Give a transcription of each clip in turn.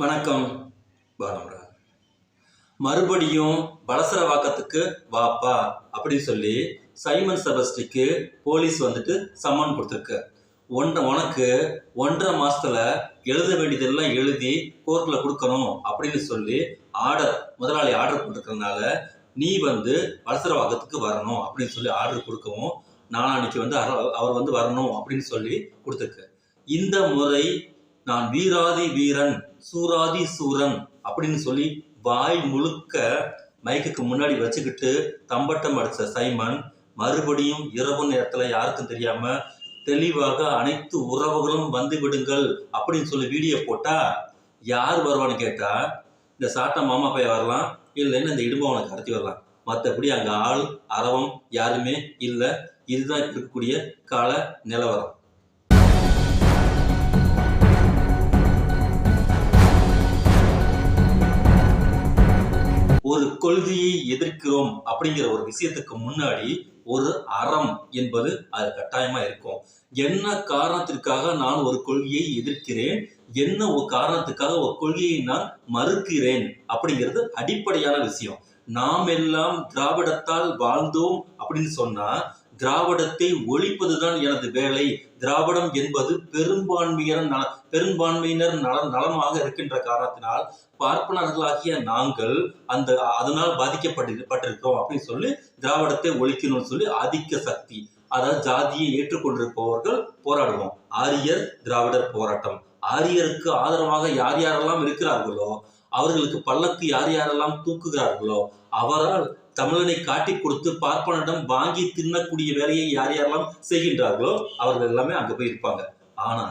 வணக்கம். பாலமுருகன் மறுபடியும் பலசர வாக்கத்துக்கு வாப்பா அப்படின்னு சொல்லி சைமன் செபஸ்டிக்கு போலீஸ் வந்துட்டு சம்மன் கொடுத்துருக்கு. ஒன்றை உனக்கு ஒன்றரை மாசத்துல எழுத வேண்டியதெல்லாம் எழுதி கோர்ட்ல கொடுக்கணும் அப்படின்னு சொல்லி ஆர்டர் முதலாளி ஆர்டர் போட்டிருக்கறதுனால நீ வந்து பலசர வாக்கத்துக்கு வரணும் அப்படின்னு சொல்லி ஆர்டர் கொடுக்கவும் நாளான்னைக்கு வந்து அவர் வந்து வரணும் அப்படின்னு சொல்லி கொடுத்துருக்கு. இந்த முறை நான் வீராதி வீரன் சூராதி சூரன் அப்படின்னு சொல்லி வாய் முழுக்க மைக்குக்கு முன்னாடி வச்சுக்கிட்டு தம்பட்டம் அடித்த சைமன் மறுபடியும் இரவு நேரத்தில் யாருக்கும் தெரியாம தெளிவாக அனைத்து உறவுகளும் வந்து விடுங்கள் அப்படின்னு சொல்லி வீடியோ போட்டா யார் வருவான்னு கேட்டா இந்த சாட்டை மாமா பையன் வரலாம் இல்லைன்னு இந்த இடும்பை கடத்தி வரலாம். மற்றபடி அங்கே ஆள் அறவம் யாருமே இல்லை. இதுதான் இருக்கக்கூடிய கால நிலவரம். கொள்கையை எதிர்க்கிறோம் அப்படிங்கிற ஒரு விஷயத்துக்கு முன்னாடி ஒரு அறம் என்பது அது கட்டாயமா இருக்கும். என்ன காரணத்திற்காக நான் ஒரு கொள்கையை எதிர்க்கிறேன்? என்ன ஒரு காரணத்துக்காக ஒரு கொள்கையை நான் மறுக்கிறேன்? அப்படிங்கிறது அடிப்படையான விஷயம். நாம் எல்லாம் திராவிடத்தால் வாழ்ந்தோம் அப்படின்னு சொன்னா திராவிடத்தை ஒழிப்பதுதான் எனது வேலை. திராவிடம் என்பது பெரும்பான்மையினர் நல பெரும்பான்மையினர் நல நலமாக இருக்கின்ற காரணத்தினால் பார்ப்பனர்களாகிய நாங்கள் அந்த அதனால் பாதிக்கப்பட்டு அப்படின்னு சொல்லி திராவிடத்தை ஒழிக்கணும்னு சொல்லி ஆதிக்க சக்தி அதாவது ஜாதியை ஏற்றுக்கொண்டிருப்பவர்கள் போராடுவோம். ஆரியர் திராவிடர் போராட்டம். ஆரியருக்கு ஆதரவாக யார் யாரெல்லாம் இருக்கிறார்களோ அவர்களுக்கு பல்லக்கு யார் யாரெல்லாம் தூக்குகிறார்களோ அவரால் தமிழனை காட்டி கொடுத்து பார்ப்பனிடம் வாங்கி தின்னக்கூடிய வேலையை யார் யாரெல்லாம் செய்கின்றார்களோ அவர்கள் எல்லாமே அங்க போய் இருப்பாங்க. ஆனா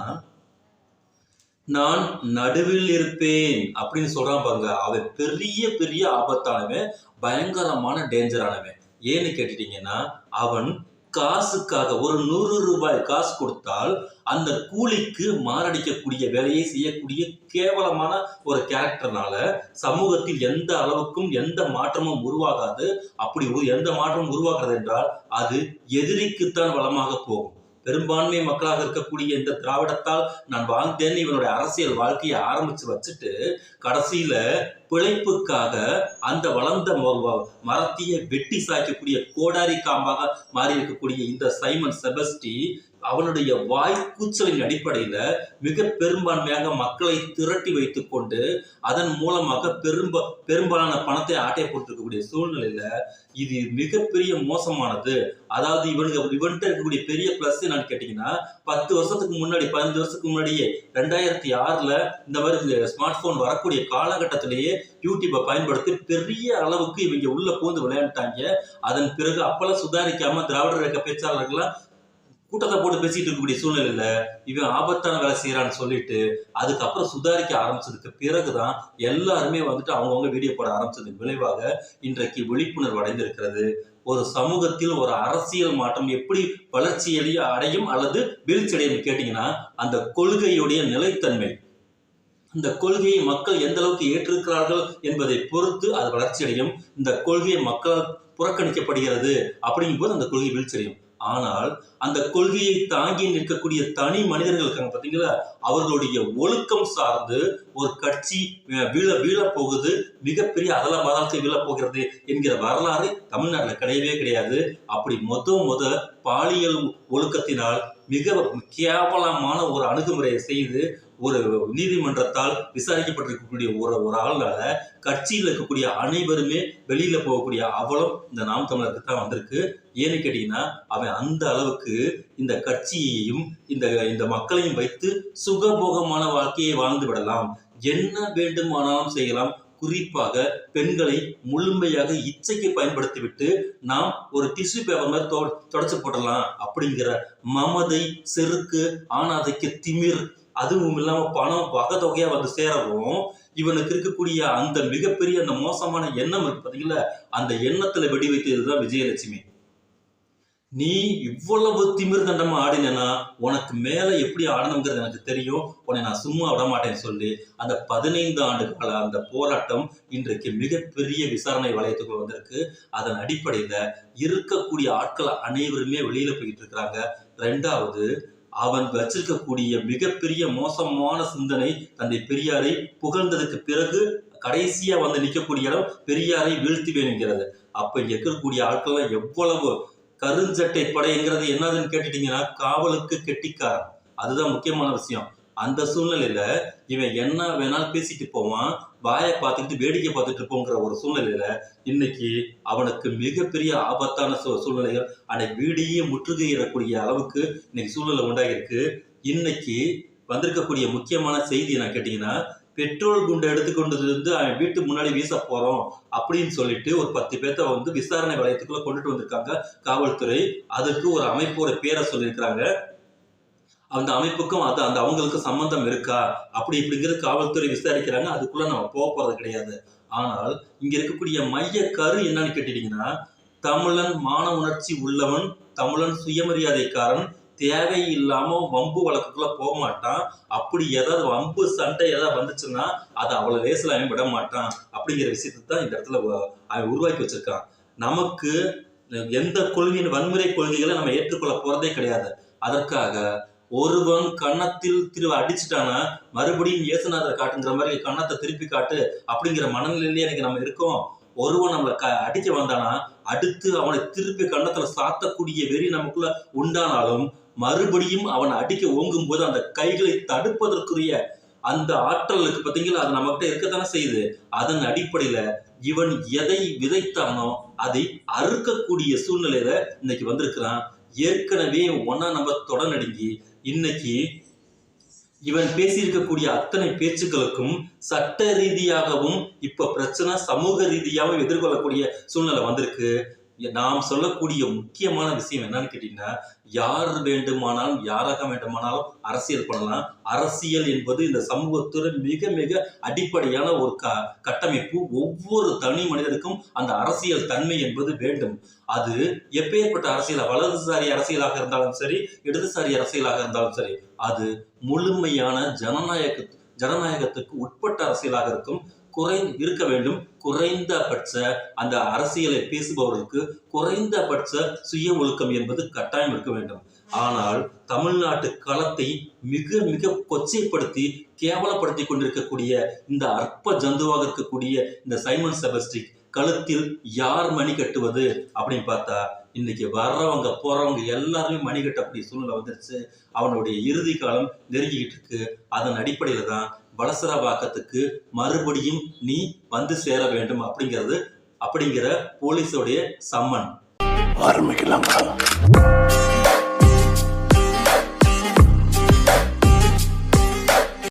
நான் நடுவில் இருப்பேன் அப்படின்னு சொல்றான் பாருங்க. அவன் பெரிய பெரிய ஆபத்தானவன் பயங்கரமான டேஞ்சரானவன் ஏன்னு கேட்டுட்டீங்கன்னா அவன் காசுக்காக ஒரு நூறு ரூபாய் காசு கொடுத்தால் அந்த கூலிக்கு மாரடிக்கக்கூடிய வேலையை செய்யக்கூடிய கேவலமான ஒரு கேரக்டர்னால சமூகத்தில் எந்த அளவுக்கும் எந்த மாற்றமும் உருவாகாது. அப்படி ஒரு எந்த மாற்றமும் உருவாகிறது என்றால் அது எதிரிக்குத்தான் வளமாக போகும். பெரும்பான்மை மக்களாக இருக்கக்கூடிய இந்த திராவிடத்தால் நான் வாழ்ந்தேன்னு இவனுடைய அரசியல் வாழ்க்கையை ஆரம்பிச்சு வச்சுட்டு கடைசியில பிழைப்புக்காக அந்த வளர்ந்த மரத்தையே வெட்டி சாய்க்கக்கூடிய கோடாரி காம்பாக மாறி இருக்கக்கூடிய இந்த சைமன் செபஸ்டி அவனுடைய வாய்க்கூச்சலின் அடிப்படையில மிக பெரும்பான்மையாக மக்களை திரட்டி வைத்துக் கொண்டு அதன் மூலமாக பெரும்ப பெரும்பாலான பணத்தை ஆட்டை போட்டிருக்கக்கூடிய சூழ்நிலையில இது மிகப்பெரிய மோசமானது. அதாவது இவனுக்கு இவன்கிட்ட இருக்கக்கூடிய பெரிய பிளஸ் என்னன்னு கேட்டீங்கன்னா பத்து வருஷத்துக்கு முன்னாடி பதினஞ்சு வருஷத்துக்கு முன்னாடியே ரெண்டாயிரத்தி ஆறுல இந்த மாதிரி ஸ்மார்ட் போன் வரக்கூடிய காலகட்டத்திலேயே யூடியூப்பை பயன்படுத்தி பெரிய அளவுக்கு இவங்க உள்ள பூந்து விளையாண்டாங்க அதன் பிறகு அப்பெல்லாம் சுதாரிக்காம திராவிடர் இயக்க பேச்சாளர்கள்லாம் கூட்டத்தை போட்டு பேசிட்டு இருக்கக்கூடிய சூழ்நிலையில இவன் ஆபத்தான வேலை செய்யறான்னு சொல்லிட்டு அதுக்கப்புறம் சுதாரிக்க ஆரம்பிச்சதுக்கு பிறகுதான் எல்லாருமே வந்துட்டு அவங்கவுங்க வீடியோ போட ஆரம்பிச்சதன் விளைவாக இன்றைக்கு விழிப்புணர்வு அடைந்திருக்கிறது. ஒரு சமூகத்தில் ஒரு அரசியல் மாற்றம் எப்படி வளர்ச்சி அடையும் அல்லது வீழ்ச்சி அடையும் கேட்டீங்கன்னா அந்த கொள்கையுடைய நிலைத்தன்மை. இந்த கொள்கையை மக்கள் எந்த அளவுக்கு ஏற்றிருக்கிறார்கள் என்பதை பொறுத்து அது வளர்ச்சி அடையும். இந்த கொள்கையை மக்கள் புறக்கணிக்கப்படுகிறது அப்படிங்கும்போது அந்த கொள்கை வீழ்ச்சி அடையும். ஆனால் அந்த கொள்கையை தாங்கி நிற்கக்கூடிய தனி மனிதர்கள் இருக்காங்க பார்த்தீங்களா அவர்களுடைய ஒழுக்கம் சார்ந்து ஒரு கட்சி அஹ், வீழ வீழ போகுது மிகப்பெரிய அதல பாதாளத்தை வீழ போகிறது என்கிற வரலாறு தமிழ்நாட்டில் கிடையவே கிடையாது. அப்படி முத முத பாலியல் ஒழுக்கத்தினால் மிக கேவலமான ஒரு அணுகுமுறையை செய்து ஒரு நீதிமன்றத்தால் விசாரிக்கப்பட்டிருக்கக்கூடிய ஒரு ஒரு ஆளுனால கட்சியில் இருக்கக்கூடிய அனைவருமே வெளியில போகக்கூடிய அவலம் இந்த நாம் தமிழருக்கு தான் வந்திருக்கு. ஏன்னு கேட்டீங்கன்னா அவன் அந்த அளவுக்கு இந்த கட்சியையும் இந்த இந்த மக்களையும் வைத்து சுகபோகமான வாழ்க்கையை வாழ்ந்து விடலாம். என்ன வேண்டுமானாலும் செய்யலாம். குறிப்பாக பெண்களை முழுமையாக இச்சைக்கு பயன்படுத்திவிட்டு நாம் ஒரு டிஷ்யூ பேப்பர் மாதிரி தொ- தொடச்சு போடலாம் அப்படிங்கிற மமதை செருக்கு ஆணாதைக்கு திமிர் அதுவும் இல்லாம பணம் வகை தொகையா வந்து சேரவும் இவனுக்கு இருக்கக்கூடிய அந்த மிகப்பெரிய அந்த மோசமான எண்ணம் இருக்கு பாத்தீங்களா? அந்த எண்ணத்துல வெடி வைத்ததுதான் விஜயலட்சுமி. நீ இவ்வளவு திமிர் தண்டமா ஆடினா உனக்கு மேல எப்படி ஆடணுங்கிறது எனக்கு தெரியும். உன்னை நான் சும்மா விட மாட்டேன்னு சொல்லி அந்த பதினைந்து ஆண்டு கால அந்த போராட்டம் இன்றைக்கு மிகப்பெரிய விசாரணை வளையத்துக்குள் வந்திருக்கு. அதன் அடிப்படையில இருக்கக்கூடிய ஆட்கள் அனைவருமே வெளியில போயிட்டு இருக்கிறாங்க. ரெண்டாவது அவன் வச்சிருக்கக்கூடிய மிகப்பெரிய மோசமான சிந்தனை தந்தை பெரியாரை புகழ்ந்ததுக்கு பிறகு கடைசியா வந்து நிற்கக்கூடிய இடம் பெரியாரை வீழ்த்தி வேணுங்கிறது அப்ப இங்க இருக்கக்கூடிய ஆட்கள்லாம் எவ்வளவு கருஞ்சட்டை படைங்கிறது என்னதுன்னு கேட்டுட்டீங்கன்னா காவலுக்கு கெட்டிக்காரன். அதுதான் முக்கியமான விஷயம். அந்த சூழ்நிலையில இவன் என்ன வேணாலும் பேசிட்டு போவான் வாயை பார்த்துக்கிட்டு வேடிக்கை பார்த்துட்டு இருப்போங்கிற ஒரு சூழ்நிலையில இன்னைக்கு அவனுக்கு மிகப்பெரிய ஆபத்தான சூ சூழ்நிலைகள் அன்னைக்கு வீடியே முற்றுகையிடக்கூடிய அளவுக்கு இன்னைக்கு சூழ்நிலை உண்டாகிருக்கு இன்னைக்கு வந்திருக்கக்கூடிய முக்கியமான செய்தி என்ன கேட்டீங்கன்னா பெட்ரோல் குண்டை எடுத்துக்கொண்டு வந்து அவன் வீட்டு முன்னாடி வீச போறோம் அப்படின்னு சொல்லிட்டு ஒரு பத்து பேர்த்த வந்து விசாரணை வளையத்துக்குள்ள கொண்டுட்டு வந்திருக்காங்க. காவல்துறை அதுக்கு ஒரு அமைப்போட பேரை சொல்லியிருக்கிறாங்க. அந்த அமைப்புக்கும் அது அந்த அவங்களுக்கு சம்பந்தம் இருக்கா? அப்படி இப்படிங்கிறது காவல்துறை விசாரிக்கிறாங்க. அதுக்குள்ள நம்ம போக போறது கிடையாது. ஆனால் இங்க இருக்கக்கூடிய மைய கரு என்னன்னு கேட்டீங்கன்னா தமிழன் மான உணர்ச்சி உள்ளவன் தமிழன் சுயமரியாதைக்காரன் தேவையில்லாம வம்பு வழக்குக்குள்ள போக மாட்டான். அப்படி ஏதாவது வம்பு சண்டை ஏதாவது வந்துச்சுன்னா அதை அவ்வளவு லேசில் அவன் விட மாட்டான். அப்படிங்கிற விஷயத்தை தான் இந்த இடத்துல அவன் உருவாக்கி வச்சிருக்கான். நமக்கு எந்த கொள்கையின் வன்முறை கொள்கைகளை நம்ம ஏற்றுக்கொள்ள போறதே கிடையாது. அதற்காக ஒருவன் கன்னத்தில் திரு அடிச்சுட்டானா மறுபடியும் இயேசுநாதர் காட்டுங்கிற மாதிரி கன்னத்தை திருப்பி காட்டு அப்படிங்கிற மனநிலையிலே எனக்கு நம்ம இருக்கோம். ஒருவன் நம்மளை க அடிக்க வந்தானா அடுத்து அவனை திருப்பி கன்னத்துல சாத்தக்கூடிய வெறி நமக்குள்ள உண்டானாலும் மறுபடியும் அவன் அடிக்க ஓங்கும் போது அந்த கைகளை தடுப்பதற்குரிய அந்த ஆற்றலுக்கு பார்த்தீங்களா? அது நம்மகிட்ட இருக்கத்தானே செய்யுது. அதன் அடிப்படையில இவன் எதை விதைத்தானோ அதை அறுக்கக்கூடிய சூழ்நிலையில இன்னைக்கு வந்திருக்கிறான். ஏற்கனவே ஒன்னா நம்ம தொடநடுங்கி இன்னைக்கு இவன் பேசியிருக்கக்கூடிய அத்தனை பேச்சுக்களுக்கும் சட்ட ரீதியாகவும் இப்ப பிரச்சனை சமூக ரீதியாகவும் எதிர்கொள்ளக்கூடிய சூழ்நிலை வந்திருக்கு. நாம் சொல்லக்கூடிய முக்கியமான விஷயம் என்னன்னு கேட்டீங்கன்னா யார் வேண்டுமானாலும் யாராக வேண்டுமானாலும் அரசியல் பண்ணலாம். அரசியல் என்பது இந்த சமூகத்துல மிக மிக அடிப்படையான ஒரு க கட்டமைப்பு. ஒவ்வொரு தனி மனிதருக்கும் அந்த அரசியல் தன்மை என்பது வேண்டும். அது எப்பேற்பட்ட அரசியல் வலதுசாரி அரசியலாக இருந்தாலும் சரி இடதுசாரி அரசியலாக இருந்தாலும் சரி அது முழுமையான ஜனநாயக ஜனநாயகத்துக்கு உட்பட்ட அரசியலாக இருக்கும் குறை இருக்க வேண்டும். குறைந்தபட்ச அந்த அரசியலை பேசுபவர்களுக்கு குறைந்தபட்ச சுய ஒழுக்கம் என்பது கட்டாயம் இருக்க வேண்டும். ஆனால் தமிழ்நாட்டு களத்தை மிக மிக கொச்சைப்படுத்தி கேவலப்படுத்தி கொண்டிருக்கக்கூடிய இந்த அற்ப ஜந்துவாக இருக்கக்கூடிய இந்த சைமன் செபஸ்டிக் கழுத்தில் யார் மணி கட்டுவது அப்படின்னு பார்த்தா இன்னைக்கு வர்றவங்க போறவங்க எல்லாருமே மணிகட்ட அப்படி சூழ்நிலை வந்துருச்சு. அவனுடைய இறுதி காலம் நெருங்கிக்கிட்டு இருக்கு. அதன் அடிப்படையில தான் வளசரவாக்கத்துக்கு மறுபடியும் நீ வந்து சேர வேண்டும் அப்படிங்கிறது அப்படிங்கிற போலீஸோடைய சம்மன். ஆரம்பிக்கலாம்